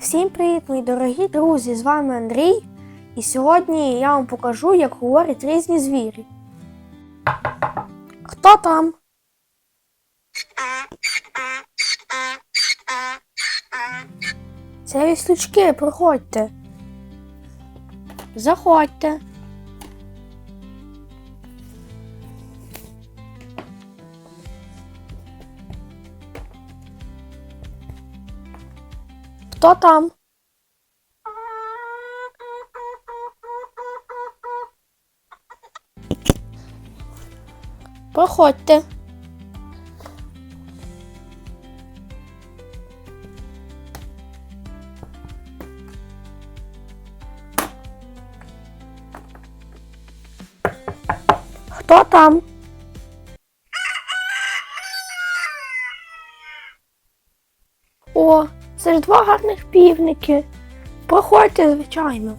Всім привіт, мої дорогі друзі! З вами Андрій. І сьогодні я вам покажу, як говорять різні звірі. Хто там? Це віслючки, проходьте. Заходьте. Хто там? Проходьте. Хто там? О, це ж два гарних півники. Проходьте, звичайно.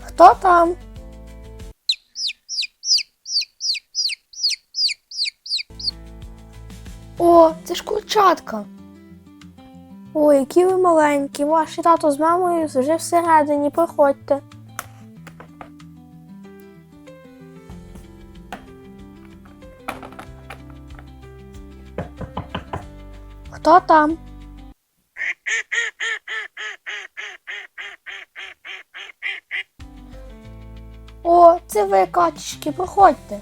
Хто там? О, це ж курчатка. Ой, які ви маленькі. Ваш тато з мамою вже всередині, проходьте. Хто там? О, це ви, качечки, проходьте.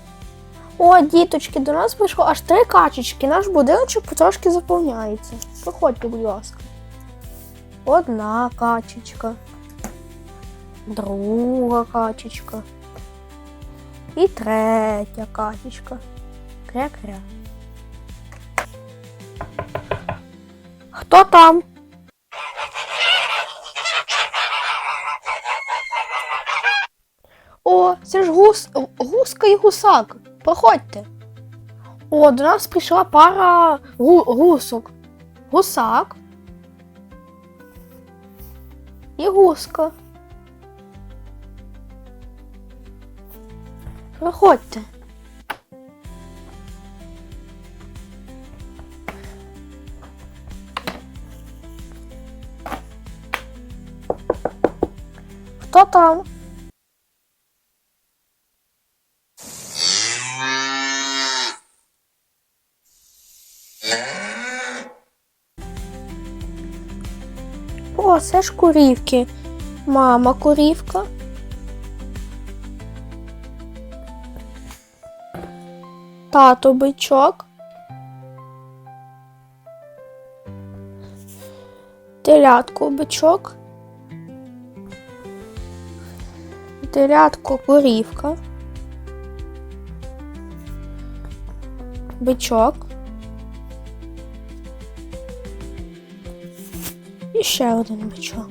О, діточки, до нас прийшло аж три качечки. Наш будиночок потрошки заповняється. Проходьте, будь ласка. Одна качечка. Друга качечка. І третя качечка. Кря-кря. Хто там? О, це ж гус, гуска і гусак. Проходьте. О, до нас прийшла пара гу, гусок. Гусак. І гуска. Проходьте. Хто там? О, це ж курівки. Мама курівка. Тато бичок. Телятко бичок. Телятко курівка. Бичок. І ще один бичок.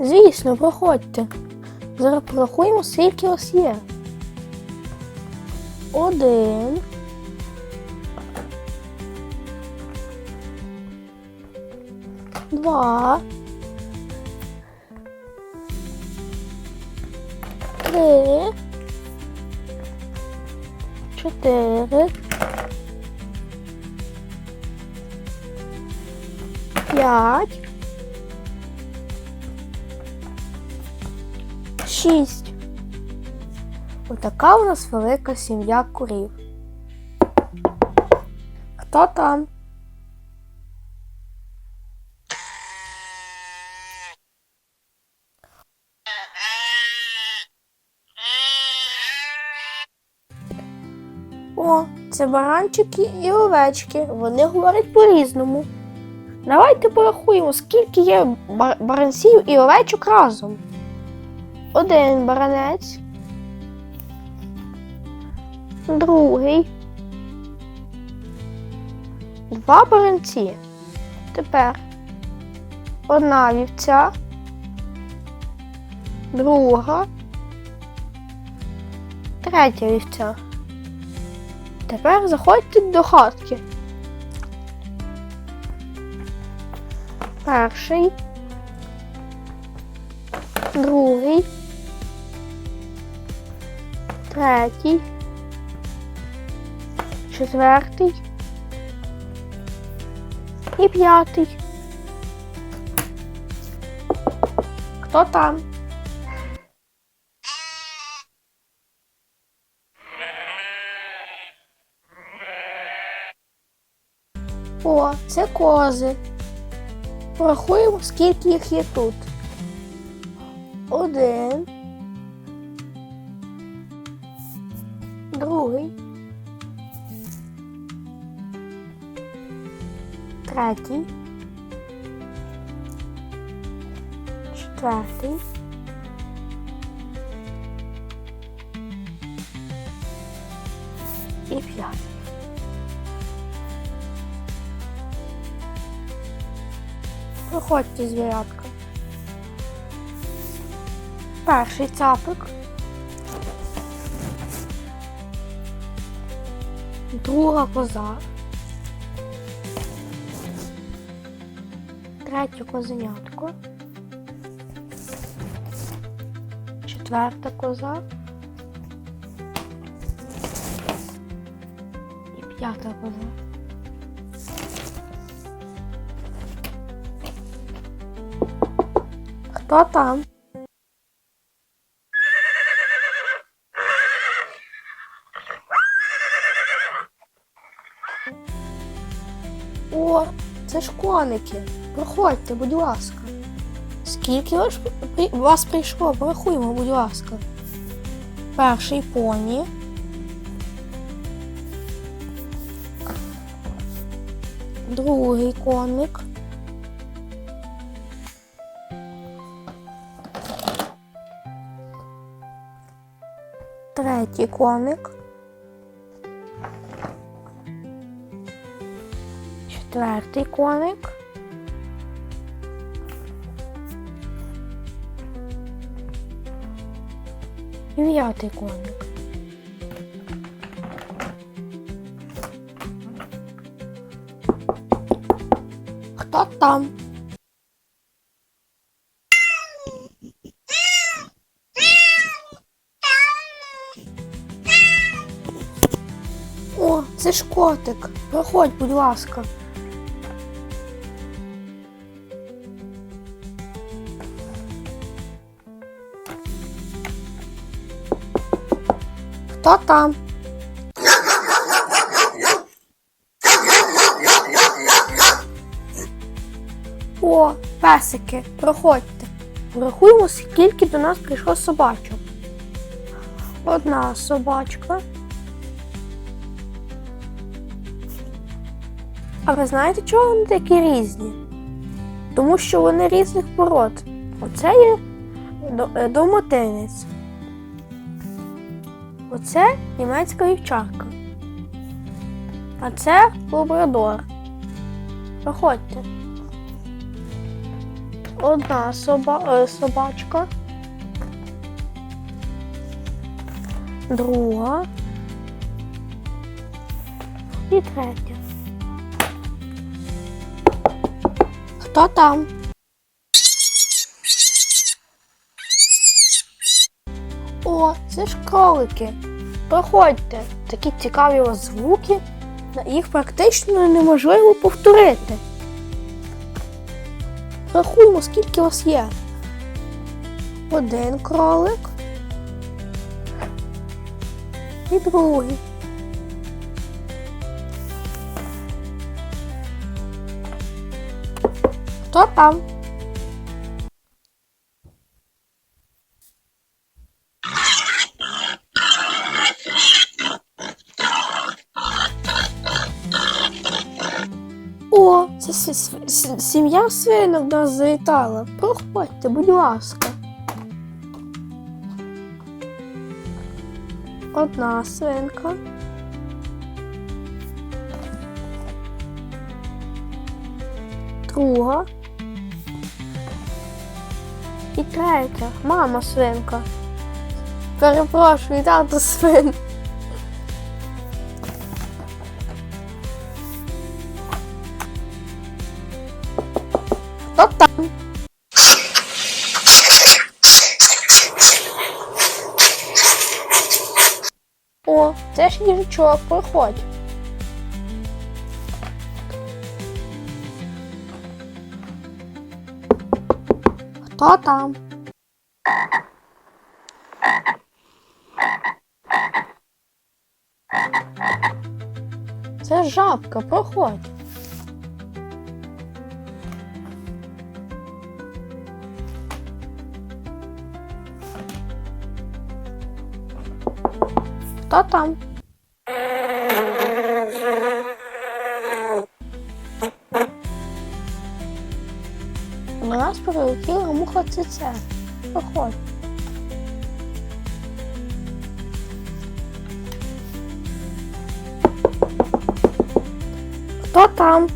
Звісно, проходьте. Зараз порахуємо, скільки вас є. Один. Два. Три. Чотири. П'ять. Шість. Отака у нас велика сім'я курів. Хто там? Це баранчики і овечки. Вони говорять по-різному. Давайте порахуємо, скільки є баранців і овечок разом. Один баранець. Другий. Два баранці. Тепер одна вівця. Друга. Третя вівця. Тепер заходьте до хатки. Перший. Другий. третій, четвертий і п'ятий. Хто там? О, це кози. Порахуємо, скільки їх є тут. Один. Другий. Третій. Четвертий. І п'ятий. Проходьте, звірятка. Перший цапик. Друга коза. Третє козенятко. Четверта коза. І п'ята коза. Хто там? О, це ж коники. Проходьте, будь ласка. Скільки вас прийшло? Порахуємо, будь ласка. Перший поні. Другий коник. Третій коник. Четвертий коник. І П'ятий коник. Хто там? Це ж котик. Проходь, будь ласка. Хто там? О, песики, проходьте. Порахуємо, скільки до нас прийшло собачок. Одна собачка. А ви знаєте, чого вони такі різні? Тому що вони різних пород. Оце є е, домотинець. Оце німецька вівчарка. А це лабрадор. Проходьте. Одна соба, е, собачка. Друга. І третя. Хто там? О, це ж кролики. Проходьте. Такі цікаві вас звуки. Їх практично неможливо повторити. Рахуємо, скільки у вас є. Один кролик. І другий. Хто там? О, це сі- сі- сі- сім'я свинок нас завітала. Проходьте, будь ласка. Одна свинка. Друга. І третя. Мама свинка. Перепрошую, тато свин. Там? це ж їжачок, проходь. Хто там? Це жабка, проходь. Хто там? До нас прилетіла муха цице. Проходь. Хто там?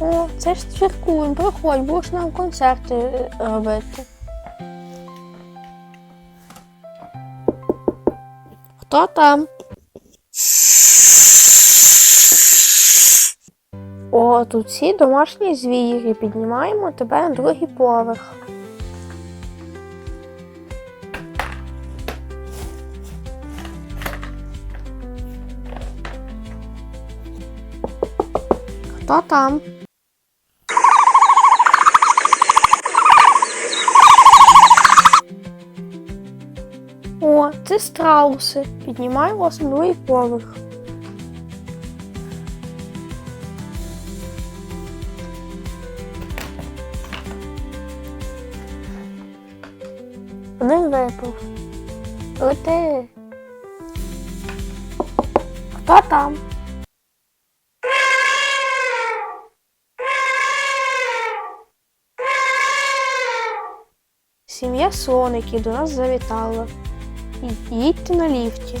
О, це ж цвіркун, приходь, будеш нам концерти е, робити. Хто там? О, тут всі домашні звірі. Піднімаємо тебе на другий поверх. Хто там? О, це страуси. Піднімаю вас на другий поверх. Випав. Лети. Хто там? Сім'я слоників до нас завітала. Їдьте на ліфті.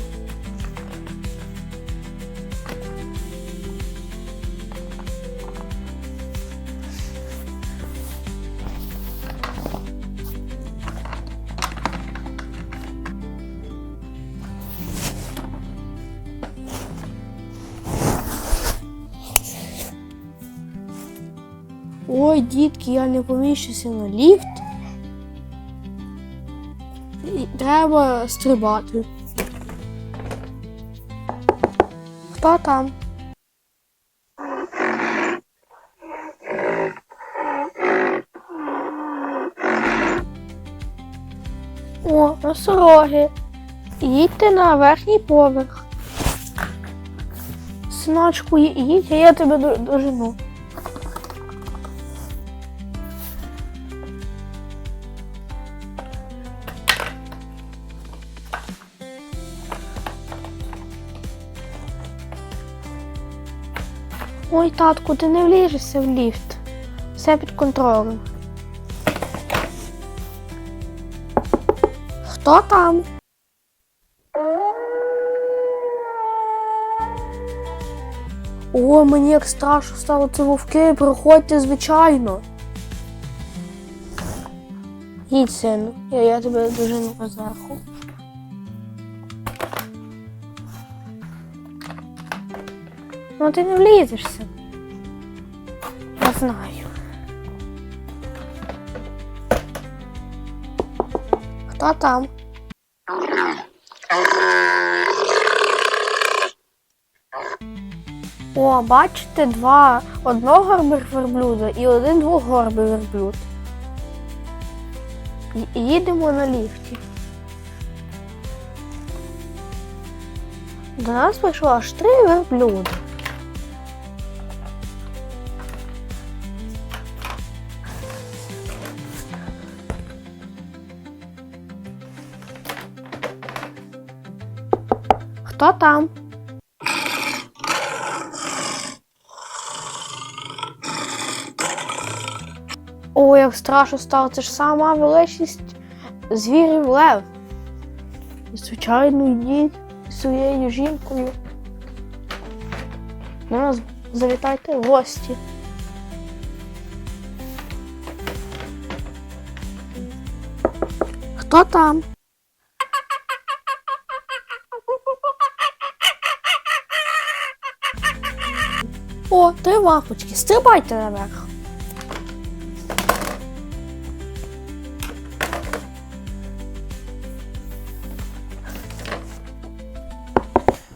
Я не поміщуся на ліфт. І Треба стрибати. Хто там? О, носороги. Їдьте на верхній поверх. Синочку, їдь, я тебе до- дожену. Татку, ти не вліжешся в ліфт. Все під контролем. Хто там? О, мені як страшно стало це вовки, проходьте звичайно. Їдь, сину, я, я тебе дожену зверху. Ну ти не влізешся. Знаю. Хто там? О, бачите, два одногорбих верблюда і один двогорбий верблюд. Їдемо на ліфті. До нас прийшло аж три верблюди. Хто там? О, як страшно стало, це ж сама величність звірів лев. Звичайно, йдіть своєю жінкою. До нас завітайте в гості. Хто там? О, три лапочки, стрибайте наверх.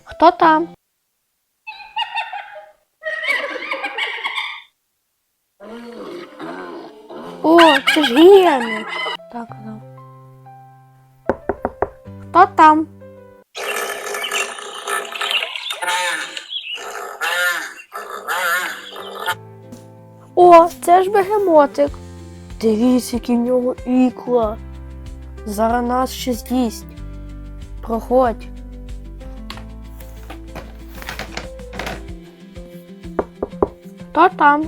Хто там? О, це ж гієни. Так, ну. Хто там? О, це ж бегемотик. Дивіться, які в нього ікла. Зараз нас ще з'їсть. Проходь. Хто там?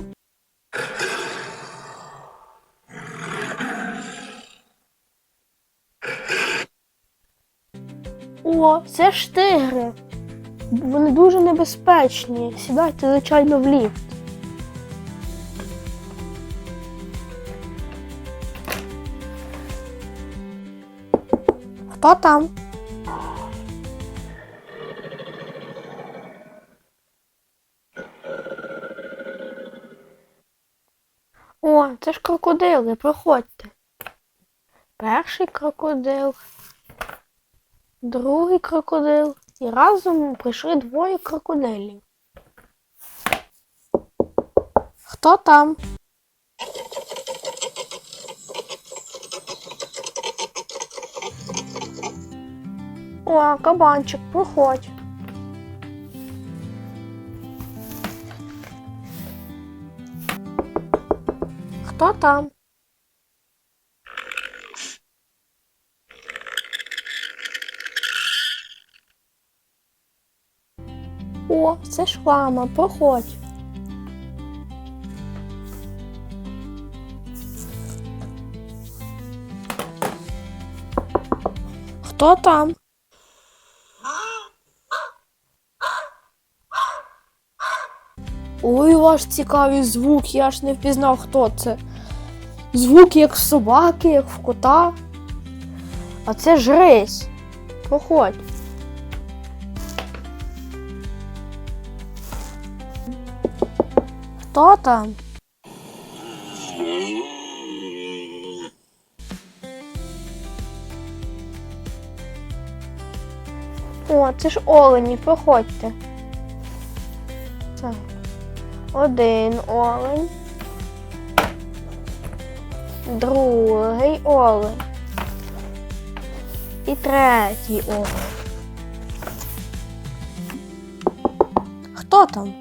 О, це ж тигри. Вони дуже небезпечні. Сідайте, звичайно, в ліфт. Хто там? О, це ж крокодили, проходьте. Перший крокодил, другий крокодил. І разом прийшли двоє крокодилів. Хто там? О, кабанчик, проходь. Хто там? О, це ж лама, проходь. Хто там? Ой, ваш цікавий звук, я ж не впізнав, хто це. Звук як в собаки, як в кота. А це ж рись. Проходь. Хто там? О, це ж олені, проходьте. Так. Один олень. Другий олень. І третій олень. Хто там?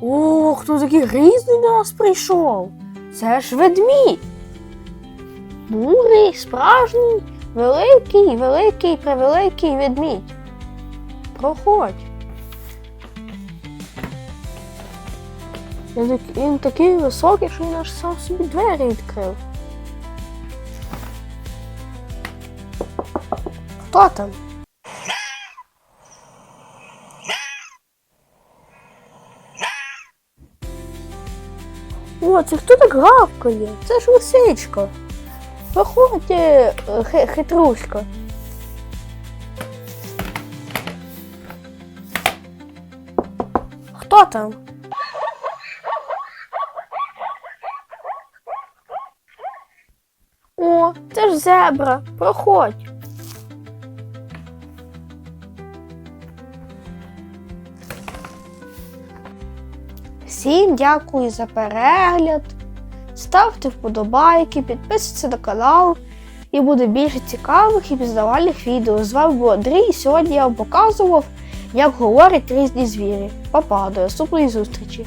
О, хто такий грізний до нас прийшов? Це ж ведмідь. Бурий, справжній, великий, великий, превеликий ведмідь. Проходь. Він, такий високий, що він аж сам собі двері відкрив. Хто там? О, це хто так гавкає? Це ж лисичка. Проходь, е, хи- хитруська. Хто там? О, це ж зебра. Проходь. Всім дякую за перегляд. Ставте вподобайки, підписуйтесь на канал і буде більше цікавих і пізнавальних відео. З вами був Андрій. і Сьогодні я вам показував, як говорять різні звірі. Па-па, до наступної зустрічі!